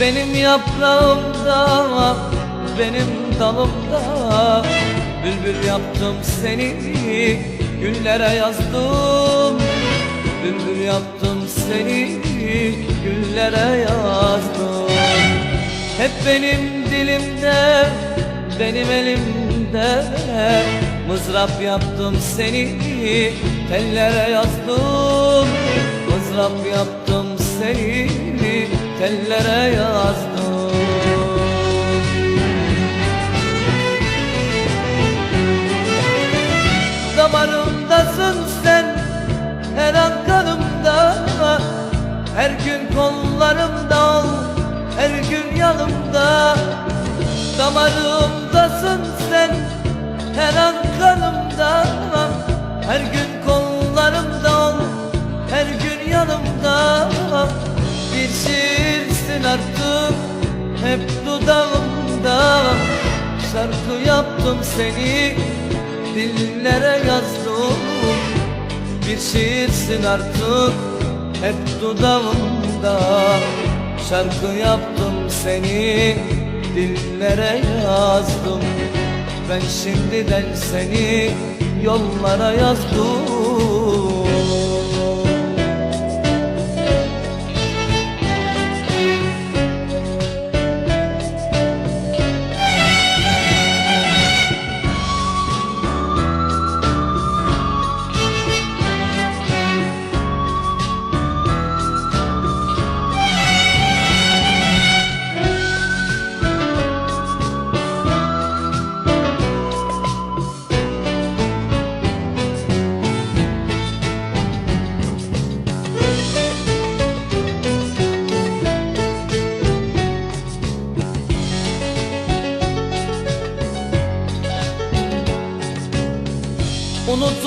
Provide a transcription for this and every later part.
Benim yaprağımda, benim dalımda Bülbül yaptım seni, güllere yazdım Bülbül yaptım seni, güllere yazdım Hep benim dilimde, benim elimde Mızrap yaptım seni, tellere yazdım Mızrap yaptım seni, tellere yazdım. Damarımdasın sen her an kanımda. Her gün kollarımda ol her gün yanımda. Damarımdasın sen her an kanımda. Her gün kollarımda ol her gün yanımda. Bir şiirsin artık hep dudağımda. Şarkı yaptım seni. Dillere yazdım. Bir şiirsin artık hep dudağımda. Şarkı yaptım seni. Dillere yazdım. Ben şimdiden seni yollara yazdım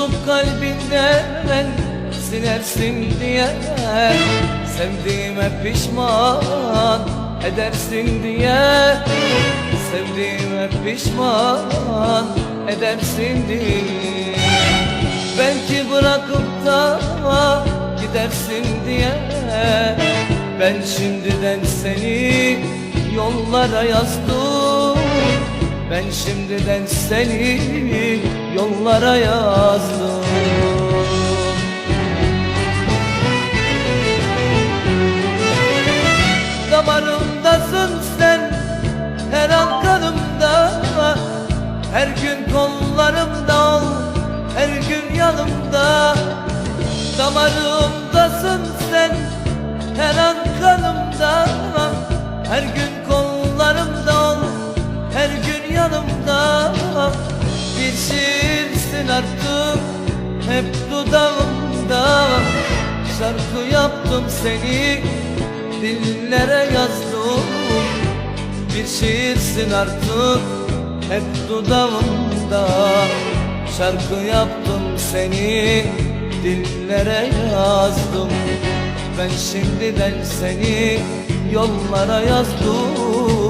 Unutup kalbinden silersin diye. Sevdiğime pişman edersin diye. Sevdiğime pişman edersin diye. Belki bırakıp da gidersin diye. Ben şimdiden seni yollara yazdım. Ben şimdiden seni yollara yazdım. Damarımdasın sen her an kanımda. Her gün kollarımda ol her gün yanımda. Damarımdasın sen her an kanımda. Her gün kollarımda ol her gün yanımda. Bir şiirsin artık hep dudağımda. Şarkı yaptım seni dillere yazdım. Bir şiirsin artık hep dudağımda. Şarkı yaptım seni dillere yazdım. Ben şimdiden seni yollara yazdım